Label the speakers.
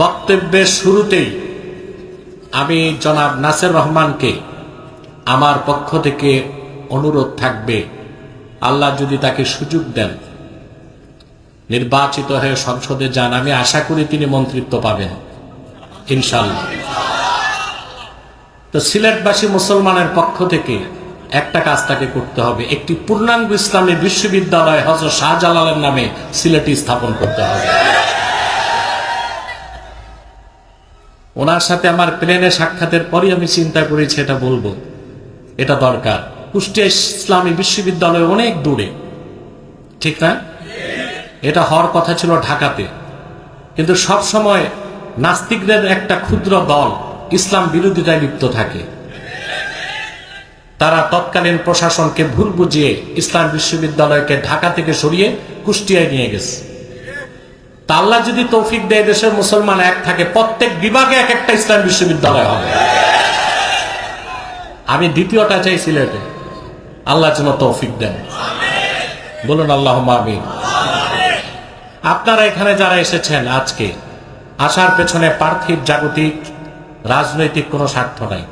Speaker 1: বক্তব্যের শুরুতেই আমি জনাব নাসের রহমানকে আমার পক্ষ থেকে অনুরোধ থাকবে, আল্লাহ যদি তাকে সুযোগ দেন, নির্বাচিত হয়ে সংসদে যান, আমি আশা করি তিনি মন্ত্রিত্ব পাবেন ইনশাল্লাহ তো সিলেটবাসী মুসলমানের পক্ষ থেকে একটা কাজ তাকে করতে হবে, একটি পূর্ণাঙ্গ ইসলামী বিশ্ববিদ্যালয় শাহজালালের নামে সিলেটে স্থাপন করতে হবে। ওনার সাথে আমার প্লেনে সাক্ষাতের পরই আমি চিন্তা করেছি, এটা বলব। এটা দরকার। কুষ্টিয়া ইসলামী বিশ্ববিদ্যালয় অনেক দূরে। ঠিক না? এটা হওয়ার কথা ছিল ঢাকাতে। কিন্তু সব সময় নাস্তিকদের একটা ক্ষুদ্র দল ইসলাম বিরোধিতায় লিপ্ত থাকে। তারা তৎকালীন প্রশাসনকে ভুল বুঝিয়ে ইসলাম বিশ্ববিদ্যালয়কে ঢাকা থেকে সরিয়ে কুষ্টিয়ায় নিয়ে গেছে। আল্লাহ যদি তৌফিক দেয়, দেশের মুসলমান এক থাকে, প্রত্যেক বিভাগে এক একটা ইসলাম বিশ্ববিদ্যালয় হবে। আমি দ্বিতীয়টা চাই সিলেটে আল্লাহ যেন তৌফিক দেন। বলুন আল্লাহ আমিন। আপনারা এখানে যারা এসেছেন আজকে, আসার পেছনে পার্থিব জাগতিক, রাজনৈতিক কোনো স্বার্থ নাই।